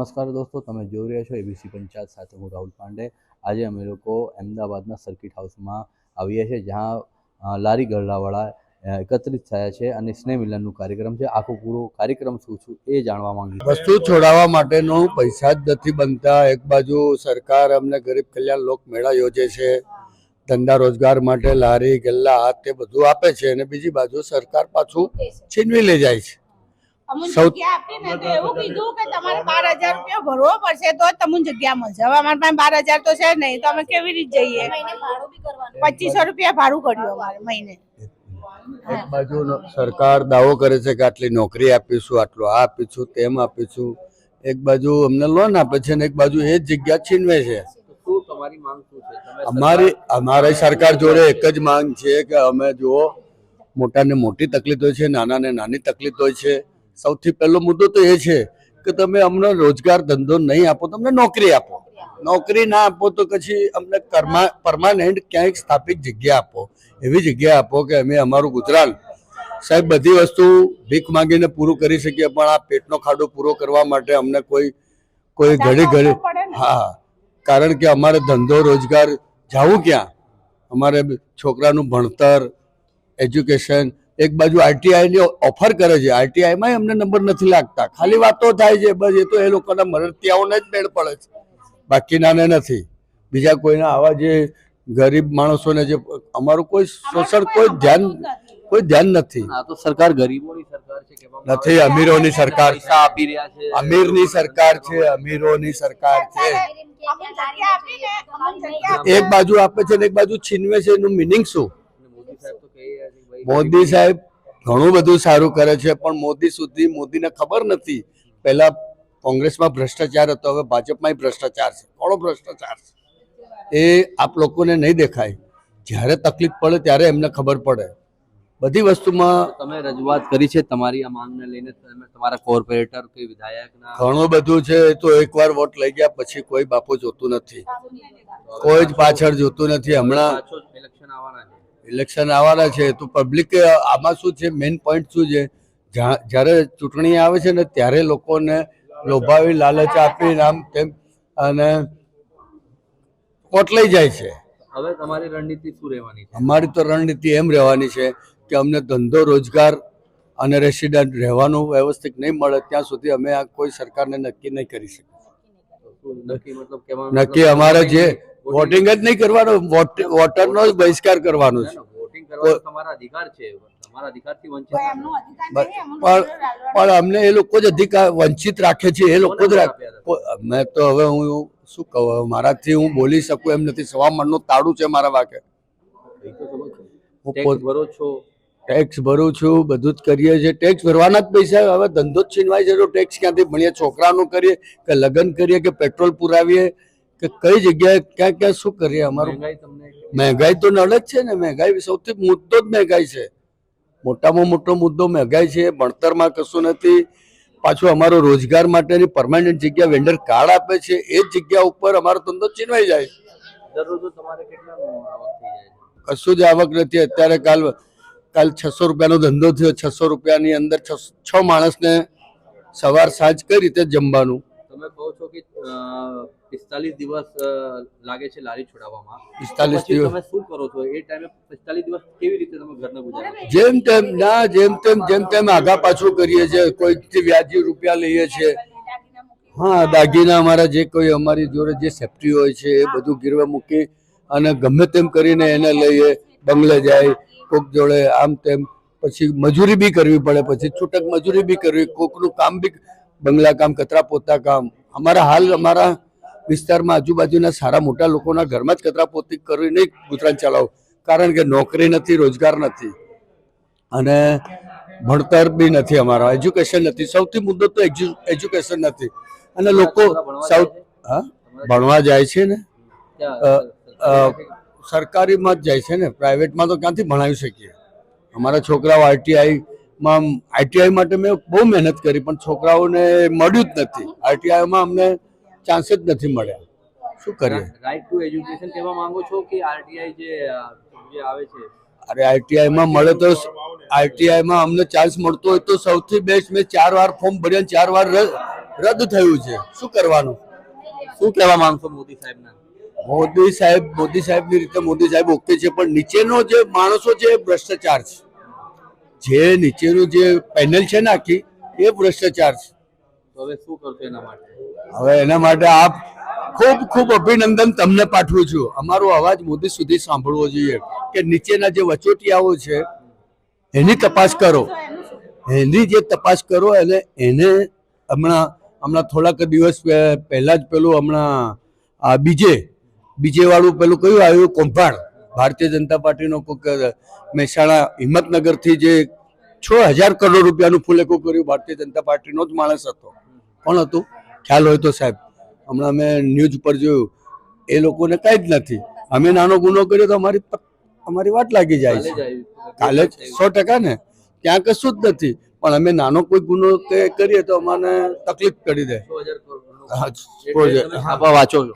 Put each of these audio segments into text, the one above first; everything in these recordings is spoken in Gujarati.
નમસ્કાર દોસ્તો, તમે જોઈ રહ્યા છો એબીસી પંચાયત સાથે હું રાહુલ પાંડે. આજે અમે લોકો અમદાવાદના સર્કિટ હાઉસમાં આવીએ છીએ, જ્યાં લારી ગરડાવાળા એકત્રિત થયા છે અને સ્નેહ મિલનનું કાર્યક્રમ છે. આખો પૂરો કાર્યક્રમ શું છું એ જાણવા માંગી. વસ્તુ છોડાવવા માટેનો પૈસા જ નથી બનતા. એક બાજુ સરકાર અમને ગરીબ કલ્યાણ લોક મેળા યોજે છે, ધંધા રોજગાર માટે લારી, ગલ્લા, હાથ તે બધું આપે છે અને બીજી બાજુ સરકાર પાછું છીનવી લઈ જાય છે. અમુક સૌ- જગ્યા આપીને તો એવું કીધું કે તમારે બાર હજાર રૂપિયા ભરવો પડશે તો તમને જગ્યા મળશે. હવે અમારી પાસે બાર હજાર તો છે નહીં તો અમે કેવી રીતે જઈએ? પચીસો રૂપિયા ભાડું કર્યું અમારે મહિને. એક બાજુ સરકાર દાવો કરે છે કે આટલી નોકરી આપીશું આટલું આ આપીશું તેમ આપીશું. એક બાજુ અમને લોન આપે છે ને એક બાજુ એ જ જગ્યા છીનવે છે. તો શું તમારી માંગ શું છે? તમે અમારી અમારી સરકાર જોડે એક જ માંગ છે કે અમે જુઓ મોટાને મોટી તકલીફ હોય છે નાના ને નાની તકલીફ હોય છે. સૌથી પહેલો મુદ્દો તો એ છે કે તમે અમને રોજગાર ધંધો નહીં આપો તો અમને નોકરી આપો. નોકરી ના આપો તો પછી અમને કર્મા પરમાનન્ટ ક્યાંક સ્થાપિત જગ્યા આપો. એવી જગ્યા આપો કે અમે અમારું ગુજરાન. સાહેબ બધી વસ્તુ ભીખ માંગીને પૂરું કરી શકીએ પણ આ પેટનો ખાડો પૂરો કરવા માટે અમને કોઈ કોઈ ઘડી ઘડી હા. કારણ કે અમારે ધંધો રોજગાર જવું ક્યાં? અમારે છોકરાનું ભણતર એજ્યુકેશન એક બાજુ આઈટીઆઈની ઓફર કરે છે. આરટીઆઈમાં એમને નંબર નથી લાગતા. ખાલી વાતો થાય છે. બસ એ તો એ લોકોના મરતિયાઓને જ મેળ પડે છે. બાકીનાને નથી. બીજા કોઈના આવા જે ગરીબ માણસોને જે અમારું કોઈ શોષણ કોઈ ધ્યાન કોઈ ધ્યાન નથી. આ તો સરકાર ગરીબોની સરકાર છે નથી અમીરોની સરકાર આપી રહ્યા છે. અમીરની સરકાર છે અમીરોની સરકાર છે. એક બાજુ આપે છે ને એક બાજુ છીનવે છે એનું મિનિંગ શું અને મોદી સાહેબ તો કહી રહ્યા છે કે ભાઈ મોદી સાહેબ ઘણું બધું સારું કરે છે પણ મોદી સુધી મોદીને ખબર નથી. પહેલા કોંગ્રેસમાં ભ્રષ્ટાચાર હતો હવે ભાજપમાં ભ્રષ્ટાચાર છે. ઘણો ભ્રષ્ટાચાર છે? એ આપ લોકોને નહીં દેખાય. જ્યારે તકલીફ પડે ત્યારે એમને ખબર પડે. બધી વસ્તુમાં તમે રજૂઆત કરી છે તમારી આ માંગને લઈને તમે તમારા કોર્પોરેટર કે વિધાયક ઘણું બધું છે તો એકવાર વોટ લઈ ગયા પછી કોઈ બાપુ જોતું નથી. કોઈ જ પાછળ જોતું નથી. હમણાં ઇલેક્શન આવવાના છે. ઇલેક્શન આવવાના છે તો પબ્લિક આમાં શું છે મેઇન પોઈન્ટ શું છે? જ્યાં- જ્યારે ચૂંટણી આવે છે ને ત્યારે લોકોને લોભાવી લાલચ આપી આમ તેમ અને વોટ લઈ જાય છે. હવે તમારી રણનીતિ શું રહેવાની છે? અમારી તો રણનીતિ એમ રહેવાની છે કે અમને ધંધો રોજગાર અને રેસિડન્ટ રહેવાનું વ્યવસ્થિત નહીં મળે ત્યાં સુધી અમે આ કોઈ સરકારને નક્કી નહીં કરી શકીએ. નક્કી મતલબ નક્કી અમારે જે વોટિંગ જ નહીં કરવાનું વોટર વોટરનો જ બહિષ્કાર કરવાનો છે. પણ પણ અમને એ લોકો જ અધિકાર વંચિત રાખે છે એ લોકો જ રાખે મેં તો હવે હું શું કહું મારાથી હું બોલી શકું એમ નથી સવા મણનું તાળું છે મારા વાકે. ટેક્સ ભરું છું. બધું જ કરીએ છીએ. ટેક્સ ભરવાના જ પૈસા હવે ધંધો જ છીનવાય છે તો ટેક્સ ક્યાંથી ભણીએ છોકરાનું કરીએ કે લગ્ન કરીએ કે પેટ્રોલ પુરાવીએ કે કઈ જગ્યાએ ક્યાં ક્યાં શું કરીએ અમારું? મહેંગાઈ તો નડે જ છે ને મહેંગાઈ સૌથી મુદ્દો જ મહેંગાઈ છે. મોટામાં મોટો મુદ્દો મહેંગાઈ છે ભણતરમાં કશું નથી. પાછું અમારો રોજગાર માટેની પરમાનન્ટ જગ્યા વેન્ડર કાર્ડ આપે છે એ જ જગ્યા ઉપર અમારો ધંધો છીનવાઈ જાય. તમારે કેટલાનો આવક થઈ જાય કશું જ આવક નથી. અત્યારે કાલ કાલ છસો રૂપિયાનો ધંધો થયો. છસો રૂપિયાની અંદર છ- છ માણસને સવાર સાંજ કઈ રીતે જમવાનું? તમે કહો છો કે પિસ્તાલીસ દિવસ લાગે છે લારી છોડાવવામાં. પિસ્તાલીસ દિવસ. તમે શું કરો છો? એ ટાઈમે પિસ્તાલીસ દિવસ કેવી રીતે તમે ઘરને ગુજારો જેમ તેમ ના જેમ તેમ જેમ તેમ આગા પાછું કરીએ છીએ. કોઈકથી વ્યાજી રૂપિયા લઈએ છીએ. હા દાગીના અમારા જે કોઈ અમારી જોડે જે સેફટી હોય છે એ બધું ગીરવે મૂકી અને ગમે તેમ કરીને એને લઈએ. બંગલે જાય કોક જોડે આમ તેમ. પછી મજૂરી બી કરવી પડે. પછી છૂટક મજૂરી બી કરવી. કોકનું કામ બી બંગલા કામ કચરા પોતા કામ અમારા હાલ અમારા વિસ્તારમાં આજુબાજુના સારા મોટા લોકોના ઘરમાં જ કચરા પોતી કરીને નહીં ગુજરાન ચલાવો. કારણ કે નોકરી નથી રોજગાર નથી. અને ભણતર બી નથી અમારા. એજ્યુકેશન નથી. સૌથી મુદ્દો તો એજ્યુકેશન નથી. અને લોકો સૌ હા? ભણવા જાય છે ને? સરકારીમાં જ જાય છે ને? પ્રાઇવેટમાં તો ક્યાંથી ભણાવી શકીએ? અમારા છોકરાઓ આઈટીઆઈમાં આઈટીઆઈ માટે મેં બહુ મહેનત કરી પણ છોકરાઓને મળ્યું જ નથી. આઈટીઆઈમાં અમને ચાન્સ જ નથી મળ્યા. શું કરીએ? રાઈટ ટુ એજ્યુકેશન કહેવા માંગો છો કે આરટીઆઈ જે આવે છે? અરે આઈટીઆઈમાં મળે તો આઈટીઆઈમાં અમને ચાન્સ મળતો હોય તો સૌથી બેસ્ટ મેં ચાર વાર ફોર્મ ભર્યા ચાર વાર રદ થયું છે. શું કરવાનું? શું કહેવા માંગશો મોદી સાહેબના? મોદી સાહેબ મોદી સાહેબની રીતે મોદી સાહેબ ઓકે છે પણ નીચેનો જે માણસો છે એ ભ્રષ્ટાચાર છે. જે નીચેનું જે પેનલ છે ને આખી એ ભ્રષ્ટાચાર છે. હવે શું કરશો એના માટે? હવે એના માટે આપ ખૂબ ખૂબ અભિનંદન તમને પાઠવું છું. અમારો અવાજ મોદી સુધી સાંભળવો જોઈએ કે નીચેના જે વચોટિયાઓ છે એની તપાસ કરો. એની જે તપાસ કરો અને એને હમણાં હમણાં થોડાક દિવસ પહેલાં જ પેલું હમણાં આ બીજે બીજે વાળું પેલું કયું આવ્યું? કૌભાંડ. ભારતીય જનતા પાર્ટીનો કોઈક મહેસાણા હિંમતનગરથી જે છ હજાર કરોડ રૂપિયાનું ફૂલેકું કર્યું ભારતીય જનતા પાર્ટીનો જ માણસ હતો. કોણ હતું? ખ્યાલ હોય તો સાહેબ. હમણાં મેં ન્યૂઝ પર જોયું. એ લોકોને કાંઈ જ નથી. અમે નાનો ગુનો કર્યો તો અમારી અમારી વાટ લાગી જાય છે. કાલે જ સો ટકા ને. ત્યાં કશું જ નથી. પણ અમે નાનો કોઈ ગુનો કરીએ તો અમને તકલીફ કરી દે. વાંચો છો.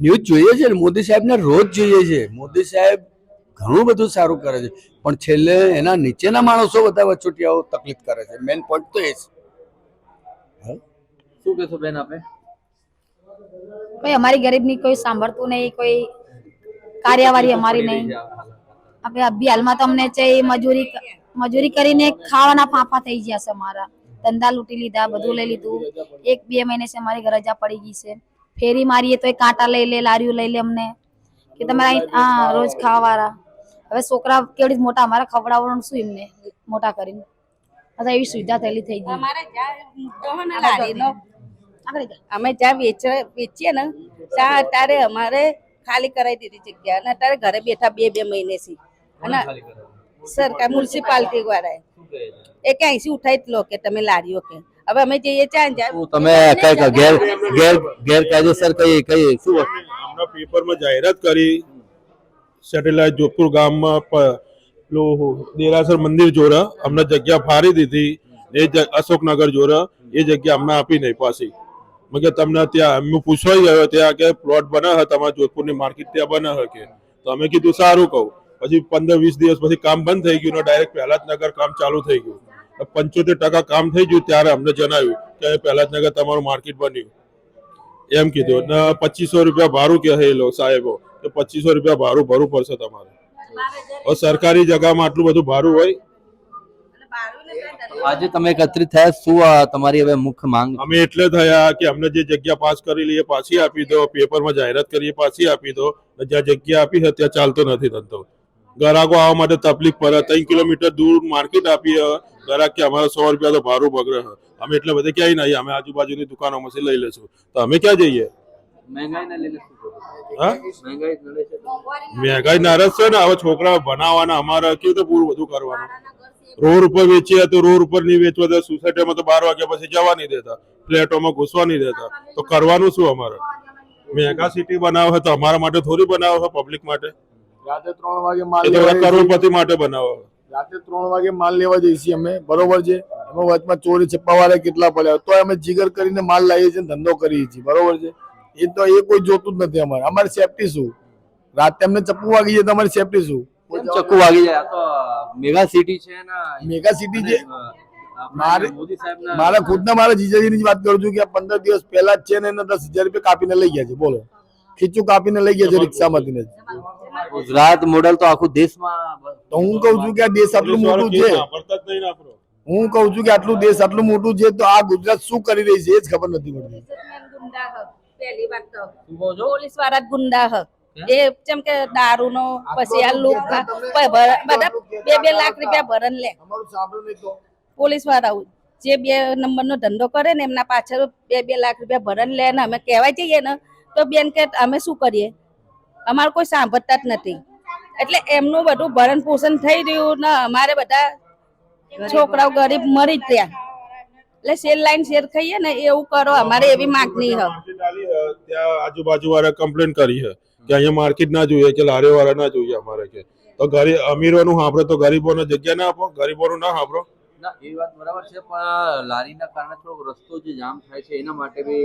ન્યૂઝ જોઈએ છે ને મોદી સાહેબને રોજ જોઈએ છે. મોદી સાહેબ ઘણું બધું સારું કરે છે. પણ છેલ્લે એના નીચેના માણસો બધા વચોટિયાઓ તકલીફ કરે છે. મેઇન પોઈન્ટ તો એ છે શું કહેશો બેન આપે કોઈ અમારી ગરીબની કોઈ સાંભળતું નહીં કોઈ કાર્યવાહી અમારી નહીં. આપણે અભી હાલમાં તો અમને છે એ મજૂરી મજૂરી કરીને ખાવાના ફાંફા થઈ ગયા છે અમારા. ધંધા લૂંટી લીધા બધું લઈ લીધું. એક બે મહિને છે અમારી રજા પડી ગઈ છે. ફેરી મારીએ તો એ કાંટા લઈ લે લારીઓ લઈ લે અમને. કે તમારા હા રોજ ખાવાવાળા. હવે છોકરા કેવડી મોટા અમારા ખવડાવવાનું શું એમને? મોટા કરીને. અથવા એવી સુવિધા થયેલી થઈ ગઈ. અમે જ્યાં વેચે વેચીએ ને ત્યાં અત્યારે અમારે ખાલી કરાવી દીધી જગ્યા. અને અત્યારે ઘરે બેઠા બે બે મહિને થી અને સરકાર મ્યુનિસિપાલિટી વાળાએ એ ક્યાંય ઉઠાવી ઉઠાઈ જ લો કે તમે લારીઓ કે. હવે અમે જઈએ ત્યાં જાય તમે કઈ ગેર ગેર ગેરકાયદેસર કઈ કઈ શું હમણાં પેપરમાં જાહેરાત કરી સેટેલાઇટ જોધપુર ગામમાં દેરાસર મંદિર જોરા અમને જગ્યા ફાડી દીધી. એ અશોકનગર જોરા એ જગ્યા અમને આપી નહીં પાછી. મેં કે તમને ત્યાં એમનું પૂછવાઈ ગયો ત્યાં કે પ્લોટ બના છે તમારા જોધપુરની માર્કેટ ત્યાં બના છે કે? તો અમે કીધું સારું કહું. પછી પંદર વીસ દિવસ પછી કામ બંધ થઈ ગયું ને ડાયરેક્ટ નગર કામ ચાલુ થઈ ગયું. પંચોતેર ટકા કામ થઈ ગયું ત્યારે અમને જણાવ્યું કે પહેલાજનગર તમારું માર્કેટ બન્યું. એમ કીધું. ને પચીસો રૂપિયા ભાડું કે એ લોકો સાહેબો કે પચીસો રૂપિયા ભાડું ભરવું પડશે તમારે. હવે સરકારી જગામાં આટલું બધું ભાડું હોય? આજે તમે એકત્રિત થયા શું તમારી હવે મુખ્ય માંગ? અમે એટલે થયા કે અમને જે જગ્યા પાસ કરેલી એ પાછી આપી દો પેપરમાં જાહેરાત કરી પાછી આપી દો. જ્યાં જગ્યા આપી છે ત્યાં ચાલતો નથી ધંધો. ગ્રાહકો આવવા માટે તકલીફ પડે. ત્રણ કિલોમીટર દૂર માર્કેટ આપી ગ્રાહક કે અમારા સો રૂપિયા તો ભારું બગડે અમે એટલે બધે ક્યાંય નહીં અમે આજુબાજુની દુકાનોમાંથી લઈ લેશું તો અમે ક્યાં જઈએ? મહેંગાઈ નારાજ છે ને હવે છોકરા બનાવવાના અમારા કેવું તો પૂરું બધું કરવાનું. રોડ ઉપર વેચીએ તો રોડ ઉપર નહીં વેચવા દે સોસાયટીમાં તો બાર વાગ્યા પછી જવા નહીં દેતા. ફ્લેટોમાં ઘૂસવા નહીં દેતા. તો કરવાનું શું અમારે? મેગા સિટી બનાવે છે તો અમારા માટે થોડી બનાવે છે પબ્લિક માટે? રાતે ત્રણ વાગે. કરોડપતિ માટે બનાવે છે. રાતે ત્રણ વાગે માલ લેવા જઈએ છીએ અમે. બરોબર છે? એમાં વચમાં ચોરી છપ્પા વાળા કેટલા પડ્યા તો અમે જીગર કરીને માલ લાવીએ છીએ ધંધો કરીએ છીએ. બરોબર છે? એ તો એ કોઈ જોતું જ નથી અમારે. અમારી સેફટી શું? રાતે અમને ચપ્પુ વાગી જાય તો અમારી સેફટી શું? ચક્કુ વાગી જાય? તો મેગા સિટી છે ને. મેગા સિટી છે? મારે- મારા ખુદના મારા જીજાજીની વાત કરું છું કે પંદર દિવસ પહેલા જ છે ને એને દસ હજાર રૂપિયા કાપીને લઈ ગયા છે. બોલો. ખીચું કાપીને લઈ ગયા છે રિક્ષામાંથી. ગુજરાત મોડલ તો આખું દેશમાં તો હું કઉ છું કે આ દેશ આટલું મોટું છે. હું કઉ છું કે આટલું દેશ આટલું મોટું છે તો આ ગુજરાત શું કરી રહી છે એ જ ખબર નથી પડતી. પહેલી વાત તો. પોલીસવાળા ગુંડા હક. એ જેમ કે દારૂ નો પછી આ લુક બધા બે બે લાખ રૂપિયા ભરણ લે. અમારું સાંભળ્યું નહીં તો. પોલીસવાળા જે બે નંબર નો ધંધો કરે ને એમના પાછળ બે બે લાખ રૂપિયા ભરણ લે ને અમે કહેવાય જઈએ ને તો બેન કે અમે શું કરીએ? અમારે કોઈ સાંભળતા જ નથી. એટલે એમનું બધું ભરણ પોષણ થઈ રહ્યું ને અમારે બધા છોકરાઓ ગરીબ મરી જ ગયા. એટલે શેર લાઈન શેર ખાઈએ ને એવું કરો અમારે એવી માગણી હ ત્યાં આજુબાજુ વાળા કમ્પ્લેન કરી હે કે અહીંયા માર્કેટ ના જોઈએ કે લારી વાળા ના જોઈએ અમારે કે. તો ગરીબ અમીરોનું સાંભળો તો ગરીબોને જગ્યા ના આપો ગરીબોનું ના સાંભળો. ના એ વાત બરાબર છે પણ લારીના કારણે થોડો રસ્તો જે જામ થાય છે એના માટે બી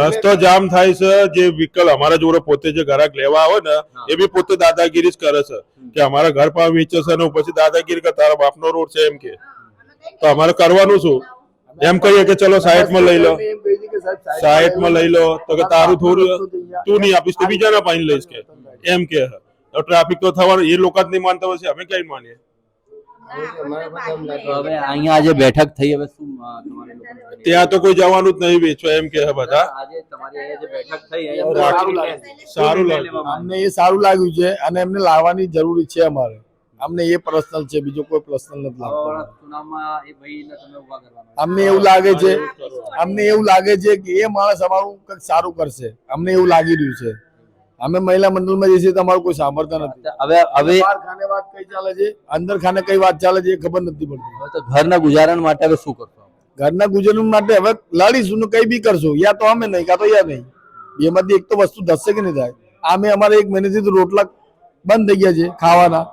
રસ્તો જામ થાય છે જે વ્હીકલ અમારા જોડે પોતે જે ગ્રાહક લેવા આવે ને એ બી પોતે દાદાગીરી જ કરે છે. કે અમારા ઘર પાસે વેચે છે ને પછી દાદાગીરી કે તારા બાપનો રોડ છે એમ કે. તો અમારે કરવાનું શું? એમ કહીએ કે ચલો સાઈઠમાં લઈ લો. સાઈઠમાં લઈ લો તો કે તારું થોડું તું નહીં આપીશ તો બીજાના પાણી લઈશ કે. એમ કે. ટ્રાફિક તો થવાનું એ લોકો જ નહીં માનતા હોય છે અમે ક્યાંય માનીએ. હવે અહીંયા આજે બેઠક થઈ હવે શું અ, તમારે લોકોને ત્યાં તો કોઈ જવાનું જ નહીં વેચવા એમ કે બધા. આજે તમારી અહીંયા જે બેઠક થઈ અહીંયા રાખી શું સારું લાગ્યું. અમને એ સારું લાગ્યું છે અને એમને લાવવાની જરૂરી છે અમારે. અમને એ પર્સનલ છે બીજો કોઈ પર્સનલ નથી લાગતો. અમને એવું લાગે છે અમને એવું લાગે છે કે એ માણસ અમારું કંઈક સારું કરશે. અમને એવું લાગી રહ્યું છે. અમે મહિલા મંડળમાં જઈએ છીએ તમારું કોઈ સાંભળતા નથી. હવે હવે બહાર ખાને વાત કઈ ચાલે છે? અંદર ખાને કઈ વાત ચાલે છે એ ખબર નથી પડતી. તો ઘરના ગુજારણ માટે હવે શું કરશો ઘરના ગુજરાન માટે હવે લડીશું ને કઈ બી કરશું. યા તો અમે નહીં કા તો યા નહીં. એમાંથી એક તો વસ્તુ થશે કે નહીં થાય? અમે અમારે એક મહિનેથી તો રોટલા બંધ થઈ ગયા છે ખાવાના.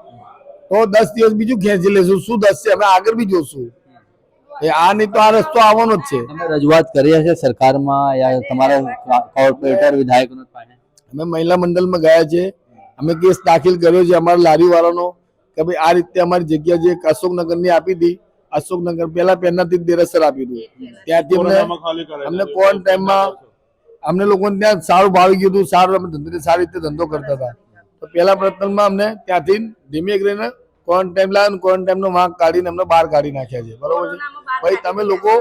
તો દસ દિવસ બીજું ખેંચી લેશું. શું થશે અમે આગળ બી જોશું. એ આ નહીં તો આ રસ્તો આવવાનો જ છે. તમે રજૂઆત કરી હશે સરકારમાં યા તમારા કોર્પોરેટર વિધાયકોને પાસે અમે મહિલા મંડળમાં ગયા છે. અમે કેસ દાખલ કર્યો છે અમારા લારી વાળાનો કે ભાઈ આ રીતે અમારી જગ્યા જે અશોકનગરની આપી હતી અશોકનગર પેલા પહેલાથી જ દેરસર આપી દીધું ત્યાંથી અમને અમને કોન ટાઈમમાં અમને લોકોને ત્યાં સારું ભાવી ગયું હતું સારું અમે ધંધે સારી રીતે ધંધો કરતા હતા. તો પહેલા પ્રયત્નમાં અમને ત્યાંથી ધીમે કરીને ક્વોરન્ટાઇન લાવીને ટાઈમનો વાંક કાઢીને અમને બહાર કાઢી નાખ્યા છે. બરોબર છે? ભાઈ તમે લોકો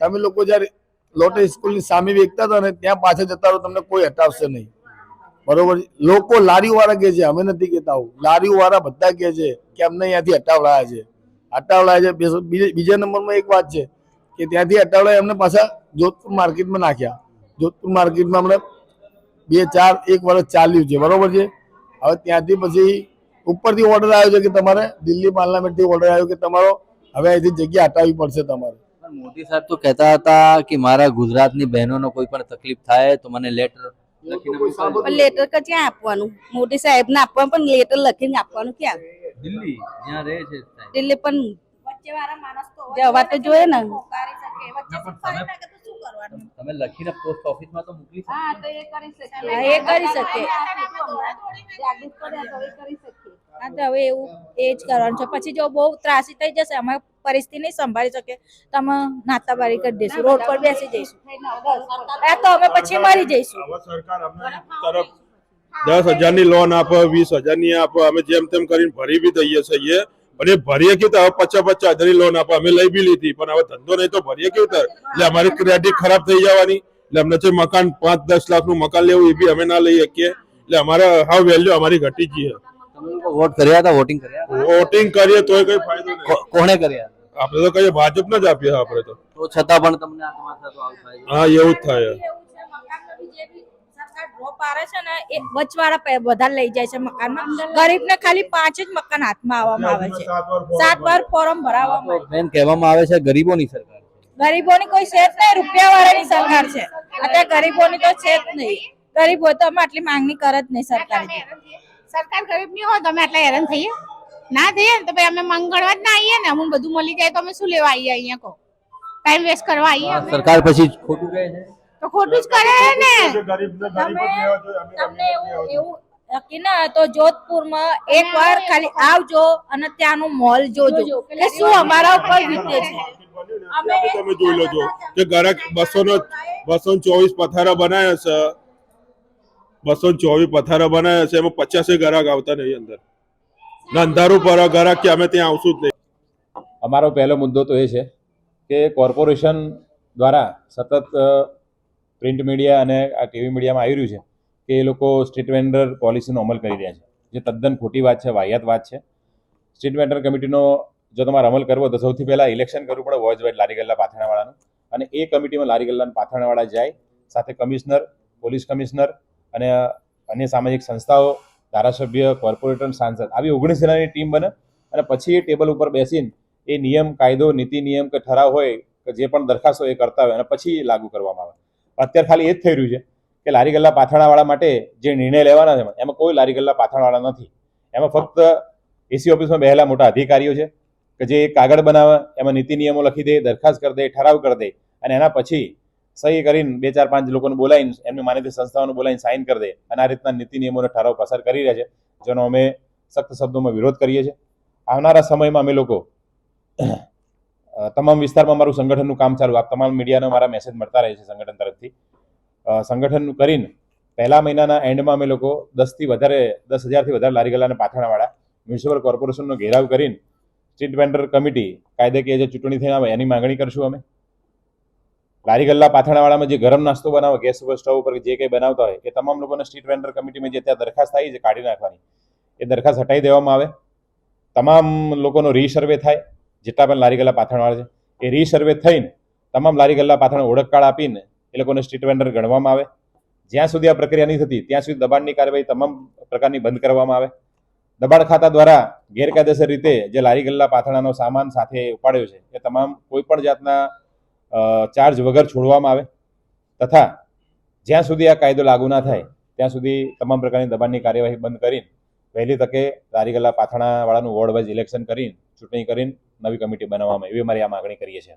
તમે લોકો જ્યારે લોટે સ્કૂલની સામે વેચતા હતા ને ત્યાં પાછળ જતા રહો તમને કોઈ હટાવશે નહીં. બરોબર? લોકો લારી વાળા કે છે, અમે નથી કહેતા આવું. લારી વાળા બધા કે છે કે અમને અહીંયાથી હટાવડાયા છે. હટાવડાયા છે બીજો- નંબરમાં એક વાત છે કે ત્યાંથી હટાવડાય અમને પાછા જોધપુર માર્કેટમાં નાખ્યા. જોધપુર માર્કેટમાં હમણાં બે, ચાર, એક વર્ષ ચાલ્યું છે. બરોબર છે? હવે ત્યાંથી પછી ઉપરથી ઓર્ડર આવ્યો છે કે તમારે દિલ્હી પાર્લામેન્ટથી ઓર્ડર આવ્યો કે તમારો હવે અહીંથી જગ્યા હટાવવી પડશે તમારે. મોદી સાહેબ તો કહેતા હતા કે મારા ગુજરાતની બહેનોનો કોઈ પણ તકલીફ થાય તો મને લેટર. પણ લેટર ક્યાં આપવાનું? મોટી સાહેબ ને આપવાનું પણ લેટર લખીને આપવાનું ક્યાં? દિલ્હી જ્યાં રહે છે. એટલે પણ જવા તો જોઈએ ને. તમે લખીને પોસ્ટ ઓફિસમાં તો મોકલી શકો. હા, એ કરી શકે. હા તો હવે એવું એ જ કરવાનું છે. પછી જો બહુ ત્રાસી થઈ જશે અમે પરિસ્થિતિ નહીં સંભાળી શકે તો અમે નાતાબારી કરી દઈશું રોડ પર બેસી જઈશું. આ તો અમે પછી મરી જઈશું. હવે હજાર અમને તરફ દસ હજારની લોન આપે વીસ હજારની આપે અમે જેમ તેમ કરીને ભરી બી દઈએ છીએ. અને ભરીએ કેવું તો હવે પચાસ પચાસ હજારની લોન આપે. અમે લઈ બી લીધી પણ હવે ધંધો નહીં તો ભરીએ કેવું થાય એટલે અમારી ક્રેડિટ ખરાબ થઈ જવાની. એટલે અમને જે મકાન પાંચ દસ લાખનું મકાન લેવું એ બી અમે ના લઈ શકીએ. એટલે અમારે હાવ વેલ્યુ અમારી ઘટી ગઈ છે. વોટ કર્યા હતા? વોટિંગ કર્યા વોટિંગ કરીએ તોય કઈ ફાયદો કોને કોણે કર્યા? આપણે તો કહીએ ભાજપને જ આપીએ આપણે તો. તો છતાં પણ તમને આ તમારા સાથે આવું થાય. હા એવું જ થાય. એ વચવાળા પૈ- લઈ જાય છે મકાનમાં. ગરીબને ખાલી પાંચ જ મકાન હાથમાં આવવામાં આવે છે. સાત વાર ફોર્મ ભરાવવામાં આવે કહેવામાં આવે છે ગરીબોની સરકાર ગરીબોની કોઈ છે જ નહીં રૂપિયા વાળાની સરકાર છે. અત્યારે ગરીબોની તો છે જ નહીં. ગરીબ તો અમે આટલી માંગણી કરે જ નહીં સરકાર સરકાર ગરીબની હોય તમે આટલા હેરાન થઈએ. ના થઈએ ને તો ભાઈ અમે મંગળવાર જ ના આવીએ ને હું બધું મળી જાય તો અમે શું લેવા આવીએ અહીંયા કો ટાઈમ વેસ્ટ કરવા આવીએ સરકાર પછી ખોટું કહે છે? તો ખોટું જ કરે ને. તમને એવું એવું નક્કી ના તો જોધપુરમાં એક વાર ખાલી આવજો અને ત્યાંનું મોલ જોજો. એટલે શું અમારા ઉપર વીતે છે? અમે તમે જોઈ લેજો કે ગરક બસો નો બસો ચોવીસ પથારા બનાવ્યા છે. બસો ચોવીસ પથારા બનાવ્યા છે એમાં પચાસે ગરાક આવતા નહીં અંદર. અંધારું પર ગ્રાહક કે અમે ત્યાં આવશું જ નહીં. અમારો પહેલો મુદ્દો તો એ છે કે કોર્પોરેશન દ્વારા સતત પ્રિન્ટ મીડિયા અને આ ટીવી મીડિયામાં આવી રહ્યું છે કે એ લોકો સ્ટ્રીટ વેન્ડર પોલિસીનો અમલ કરી રહ્યા છે. જે તદ્દન ખોટી વાત છે, વાહિયાત વાત છે. સ્ટ્રીટ વેન્ડર કમિટીનો જો તમારે અમલ કરવો તો સૌથી પહેલાં ઇલેક્શન કરવું પડે વોચ વાઇટ લારી ગલ્લા પાથરણાવાળાનું અને એ કમિટીમાં લારી ગલ્લા પાથરણાવાળા જાય, સાથે કમિશનર, પોલીસ કમિશનર અને અન્ય સામાજિક સંસ્થાઓ ધારાસભ્ય કોર્પોરેટર સાંસદ. આવી ઓગણીસ જણાની ટીમ બને અને પછી એ ટેબલ ઉપર બેસીને એ નિયમ, કાયદો, નીતિ નિયમ કે ઠરાવ હોય કે જે પણ દરખાસ્ત હોય એ કરતા હોય અને પછી લાગુ કરવામાં આવે. અત્યારે ખાલી એ જ થઈ રહ્યું છે કે લારી ગલ્લા પાથરણાવાળા માટે જે નિર્ણય લેવાના છે એમાં કોઈ લારી ગલ્લા પાથરણાવાળા નથી. એમાં ફક્ત એસી ઓફિસમાં બેહેલા મોટા અધિકારીઓ છે કે જે કાગળ બનાવે, એમાં નીતિ નિયમો લખી દે, દરખાસ્ત કરી દે, ઠરાવ કરી દે અને એના પછી સહી કરીને બે ચાર પાંચ લોકોને બોલાવીને, એમની માન્યતા સંસ્થાઓને બોલાવીને સાઇન કરી દે અને આ રીતના નીતિ નિયમોનો ઠરાવ પસાર કરી રહ્યા છે, જેનો અમે સખ્ત શબ્દોમાં વિરોધ કરીએ છીએ. આવનારા સમયમાં અમે લોકો તમામ વિસ્તારમાં મારું સંગઠનનું કામ ચાલુ આ તમામ મીડિયાનો મારા મેસેજ મળતા રહે છે સંગઠન તરફથી. સંગઠનનું સંગઠન કરીને પહેલા મહિનાના એન્ડમાં અમે લોકો દસથી વધારે, દસ હજારથી વધારે લારી ગલ્લા પાથાણાવાળા મ્યુનિસિપલ કોર્પોરેશનનો ઘેરાવ કરીને સ્ટ્રીટ વેન્ડર કમિટી કાયદાકીય જે ચૂંટણી થઈને આવે એની માંગણી કરશું અમે. લારી ગલ્લા જે ગરમ નાસ્તો બનાવે, ગેસ ઉપર, સ્ટવ ઉપર જે કંઈ બનાવતા હોય, એ તમામ લોકોને સ્ટ્રીટ વેન્ડર કમિટીમાં જે ત્યાં દરખાસ્ત આવી છે, કાઢી નાખવાની. એ દરખાસ્ત હટાવી દેવામાં આવે. તમામ લોકોનો રીસર્વે થાય, જેટલા પણ લારી ગલ્લા પાથરણવાળા છે, એ રીસર્વે થઈને તમામ લારી ગલ્લા પાથરણ ઓળખ કાર્ડ આપીને એ લોકોને સ્ટ્રીટ વેન્ડર ગણવામાં આવે. જ્યાં સુધી આ પ્રક્રિયા નહીં થતી, ત્યાં સુધી દબાણની કાર્યવાહી તમામ પ્રકારની બંધ કરવામાં આવે. દબાણ ખાતા દ્વારા ગેરકાયદેસર રીતે જે લારી ગલ્લા પાથરણાનો સામાન સાથે ઉપાડ્યો છે, એ તમામ કોઈ પણ જાતના ચાર્જ વગર છોડવામાં આવે તથા જ્યાં સુધી આ કાયદો લાગુ ના થાય, ત્યાં સુધી તમામ પ્રકારની દબાણની કાર્યવાહી બંધ કરીને વહેલી તકે તારીગલા પાથણાવાળાનું વોર્ડ વાઇઝ ઇલેક્શન કરીને ચૂંટણી કરીને નવી કમિટી બનાવવામાં એવી અમારી આ માગણી કરીએ છીએ.